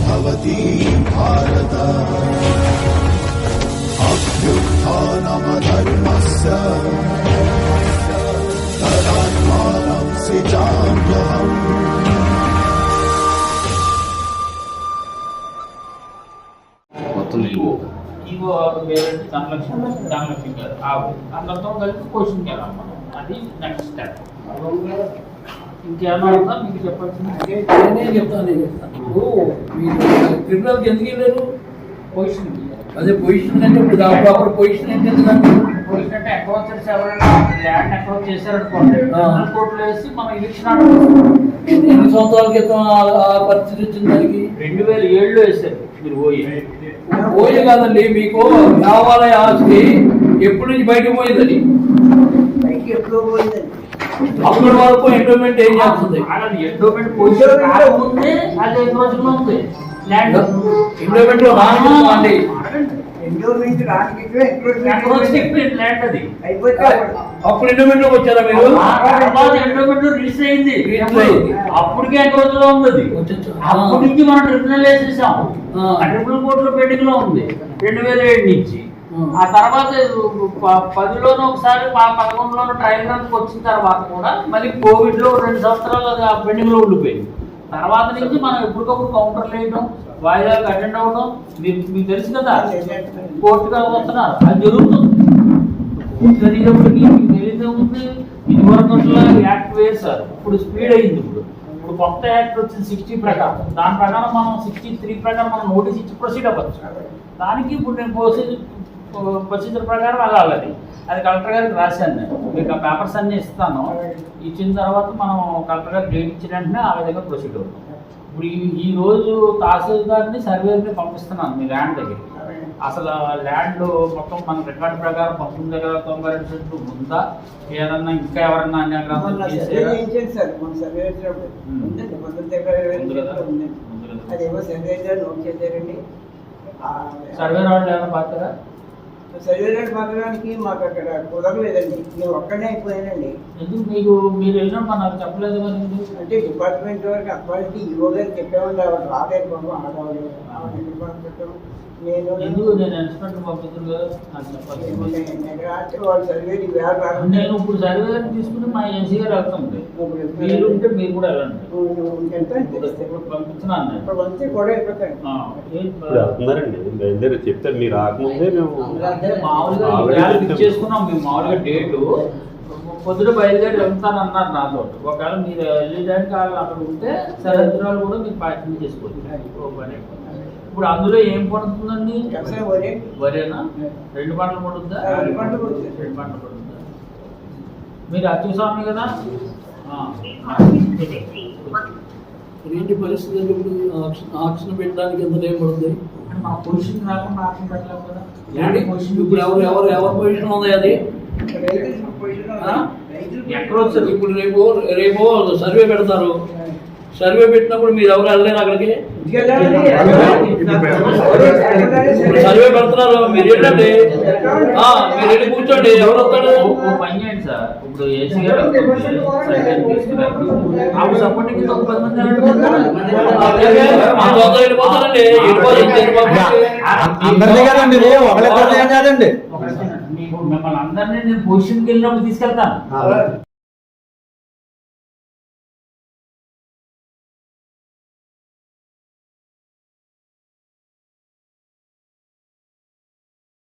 भवति भारत अभ्युत्थानमधर्मस्य तदात्मानं सिजाम्यहम् वो मेरे चांगलं शिकलं चांगलं शिकलं आवड आणि तो क्वेश्चन केला मला అది నెక్స్ట్ స్టెప్ ఇంకేమన్నా మీకు చెప్పాల్సింది నేనే చెప్తాను నేను చెప్తాను. ఇప్పుడు మీరు ట్రిబ్యునల్కి ఎందుకు వెళ్ళారు? పొజిషన్ అదే పొజిషన్ అంటే ఇప్పుడు ప్రాపర్ పొజిషన్ ఏంటి ఎందుకంటే? పొజిషన్ అంటే ఎవరైనా ల్యాండ్ చేశారనుకోండి. కోర్టులో వేసి మనం ఎలక్షన్ ఆడుతున్నాం ఎన్ని ఎన్ని సంవత్సరాల క్రితం ఆ- పరిస్థితి వచ్చింది దానికి? రెండు వేల ఏడులో వేశారు మీరు కాదండి మీకు ఆస్తి నుంచి బయటకు పోయిందని? పైకి ఎప్పుడో పోయిందండి. అప్పటి వరకు ఎండోమెంట్ ఏం చేస్తుంది? ఎండోమెంట్ అది రోజుల్లో ఉంది. ల్యాండ్ ఎండోమెంట్లో రానివ్వడం అండి ఎండోమెంట్ రానికి అక్రోచ్ ల్యాండ్ అది. అయిపోతే అప్పుడు. ఎండోమెంట్లోకి వచ్చారా మీరు? తర్వాత ఎండోమెంట్ రిలీజ్ అయింది. రిలీజ్ అయింది. అప్పటికే ఎంక్రోచ్లో ఉంది. అప్పటి నుంచి మనం ట్రిబ్యునల్ వేసేసాం. ఆ. ఆ ట్రిబ్యునల్ కోర్టులో పెండింగ్లో ఉంది. రెండు వేల ఏడు నుంచి. ఆ. తర్వాత ప- పదిలోనూ ఒకసారి మా పదకొండులోనూ ట్రయల్ రన్కి వచ్చిన తర్వాత కూడా మళ్ళీ కోవిడ్లో రెండు సంవత్సరాలు ఆ పెండింగ్లో ఉండిపోయింది. తర్వాత నుంచి మనం ఎప్పటికప్పుడు కౌంటర్లు వేయడం వాయిదాలకు అటెండ్ అవ్వడం మీకు మీకు తెలుసు కదా కోర్టుగా వస్తున్నారు. అది జరుగుతుంది. కోర్టు జరిగినప్పటికీ మీకు తెలియదే ఉంది ఇది యాక్ట్ వేశారు. ఇప్పుడు స్పీడ్ అయింది ఇప్పుడు. ఇప్పుడు కొత్త యాక్ట్ వచ్చింది సిక్స్టీ ప్రకారం. దాని ప్రకారం మనం సిక్స్టీ త్రీ ప్రకారం మనం నోటీస్ ఇచ్చి ప్రొసీడ్ అవ్వచ్చు. దానికి ఇప్పుడు నేను ప్రొసీజర్ ప్రకారం వెళ్ళాలి అది అది కలెక్టర్ గారికి రాశాను నేను. మీకు ఆ పేపర్స్ అన్నీ ఇస్తాను. ఇచ్చిన తర్వాత మనం కలెక్టర్ గారికి డేట్ ఇచ్చిన వెంటనే ఆ విధంగా ప్రొసీడ్ అవుతాం. ఇప్పుడు ఈ రోజు తహసీల్దార్ని సర్వేని పంపిస్తున్నాను మీ ల్యాండ్ దగ్గరికి. అసలు ల్యాండ్ మొత్తం మన రికార్డ్ ప్రకారం పంతొమ్మిది దగ్గర తొంభై రెండు సెంట్లు ఉందా? ఏదన్నా ఇంకా ఎవరన్నా పంతొమ్మిది ఎకరాల సర్వే వాళ్ళు ఏమైనా పాతారా సర్వే రేట్ మాత్రానికి మాకు అక్కడ కుదరలేదండి. నేను ఒక్కనే అయిపోయానండి. ఎందుకు మీకు మీరు వెళ్ళినప్పుడు నాకు చెప్పలేదు? అంటే డిపార్ట్మెంట్ వరకు అప్పటికి ఈవో గారు చెప్పామండి ఆవిడ రాలేదు బాబు ఆడవాళ్ళు నేను ఎందుకు నేను ఇన్స్పెక్టర్ ఎక్కడ అంటే వాళ్ళు సర్వే వేరే రాకుండా నేను ఇప్పుడు సర్వే గారిని తీసుకుని మా ఏసీ గారు వెళ్తుంది మీరు ఉంటే మీరు కూడా వెళ్ళండి. ఎంత ఇప్పుడు కూడా అయిపోతాయి. చెప్తారు. మీరు రాకముందే మేము అంటే మామూలుగా. ఫిక్స్ చేసుకున్నాం మేము మామూలుగా డేటు. పొద్దున బయలుదేరి వెళ్తానన్నారు నాతో. ఒకవేళ మీరు వెళ్ళడానికి వాళ్ళు అక్కడ ఉంటే సరిహద్దురాలు కూడా మీరు పార్టీ చేసుకోవచ్చు. ఇప్పుడు అందులో ఏం పడుతుందండి వరేనా? రెండు పంటలు పడుతుందా రెండు పంటలు పడుతుంది. రెండు పంటలు పడుతుందా మీరు అత్యుస్వామి కదా? ఆ. ఏంటి పరిస్థితి అంటే ఇప్పుడు ఆక్షన్ ఆక్షన్ పెట్టడానికి ఎంత టైం పడుతుంది మా పొజిషన్ కదా. ఏంటి? ఇప్పుడు ఎవరు ఎవరు ఎవరు పొజిషన్ ఉంది అది? ఎక్కడ వచ్చారు? ఇప్పుడు రేపు రేపు సర్వే పెడతారు. సర్వే పెట్టినప్పుడు మీరు ఎవరు వెళ్ళలేరు అక్కడికి? సర్వే పెడుతున్నారు. మీరు ఏంటండి ఆ, మీరు వెళ్ళి కూర్చోండి. ఎవరు వస్తాడు ఓ పని చేయండి సార్. ఇప్పుడు ఏసీ గారు. అందరినీ కదండి ఒకళ్ళిద్దరిని కాదండి. మిమ్మల్ని అందరినీ నేను పొజిషన్కి వెళ్ళినప్పుడు తీసుకెళ్తాను.